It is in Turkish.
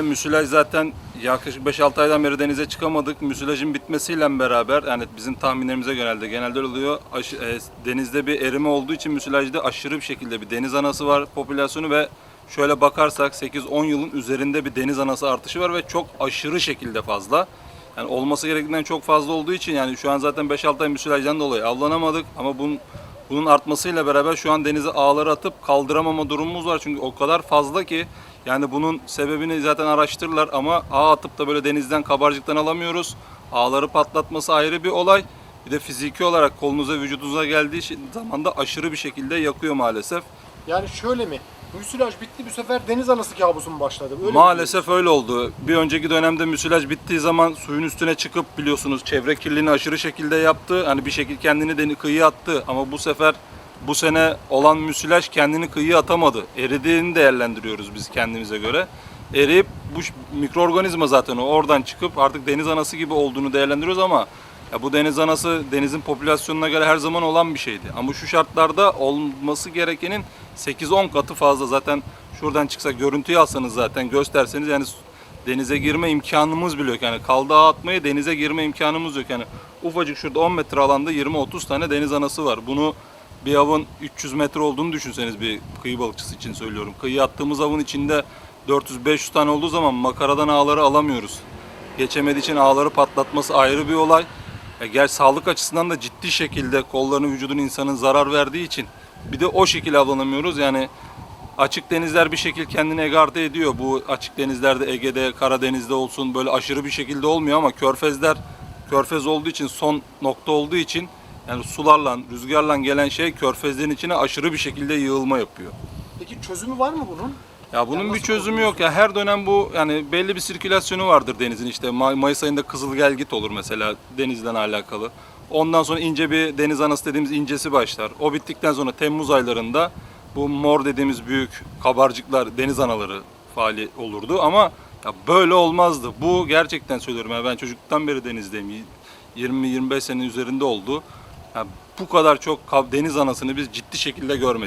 Müsilaj zaten yaklaşık 5-6 aydan beri denize çıkamadık. Müsilajın bitmesiyle beraber yani bizim tahminlerimize genelde genelde oluyor. Aş- e, denizde bir erime olduğu için müsilajda aşırı bir şekilde bir deniz anası var popülasyonu ve şöyle bakarsak 8-10 yılın üzerinde bir deniz anası artışı var ve çok aşırı şekilde fazla. Yani olması gerektiğinden çok fazla olduğu için yani şu an zaten 5-6 ay müsilajdan dolayı avlanamadık ama bunun bunun artmasıyla beraber şu an denize ağları atıp kaldıramama durumumuz var. Çünkü o kadar fazla ki yani bunun sebebini zaten araştırırlar ama ağ atıp da böyle denizden kabarcıktan alamıyoruz. Ağları patlatması ayrı bir olay. Bir de fiziki olarak kolunuza vücudunuza geldiği zaman da aşırı bir şekilde yakıyor maalesef. Yani şöyle mi? Müsilaj bitti bu sefer deniz anası kabusu mu başladı? Öyle Maalesef öyle oldu. Bir önceki dönemde müsilaj bittiği zaman suyun üstüne çıkıp biliyorsunuz çevre kirliliğini aşırı şekilde yaptı. Hani bir şekilde kendini deni kıyıya attı ama bu sefer bu sene olan müsilaj kendini kıyıya atamadı. Eridiğini değerlendiriyoruz biz kendimize göre. Eriyip bu mikroorganizma zaten o oradan çıkıp artık deniz anası gibi olduğunu değerlendiriyoruz ama ya bu deniz anası denizin popülasyonuna göre her zaman olan bir şeydi. Ama şu şartlarda olması gerekenin 8-10 katı fazla. Zaten şuradan çıksak görüntüyü alsanız zaten gösterseniz yani denize girme imkanımız bile yok. Yani kaldı ağ atmaya denize girme imkanımız yok. Yani ufacık şurada 10 metre alanda 20-30 tane deniz anası var. Bunu bir avın 300 metre olduğunu düşünseniz bir kıyı balıkçısı için söylüyorum. Kıyı attığımız avın içinde 400-500 tane olduğu zaman makaradan ağları alamıyoruz. Geçemediği için ağları patlatması ayrı bir olay. Ya gel sağlık açısından da ciddi şekilde kollarını vücudun insanın zarar verdiği için bir de o şekilde avlanamıyoruz. Yani açık denizler bir şekil kendini egarte ediyor. Bu açık denizlerde Ege'de, Karadeniz'de olsun böyle aşırı bir şekilde olmuyor ama körfezler körfez olduğu için son nokta olduğu için yani sularla, rüzgarla gelen şey körfezlerin içine aşırı bir şekilde yığılma yapıyor. Peki çözümü var mı bunun? Ya bunun nasıl bir çözümü yok ya. Her dönem bu yani belli bir sirkülasyonu vardır denizin. İşte May- Mayıs ayında Kızılgelgit olur mesela denizden alakalı. Ondan sonra ince bir deniz anası dediğimiz incesi başlar. O bittikten sonra Temmuz aylarında bu mor dediğimiz büyük kabarcıklar, deniz anaları faali olurdu ama ya böyle olmazdı. Bu gerçekten söylüyorum ya ben çocukluktan beri denizdeyim. 20-25 sene üzerinde oldu. Ya bu kadar çok deniz anasını biz ciddi şekilde görmedik.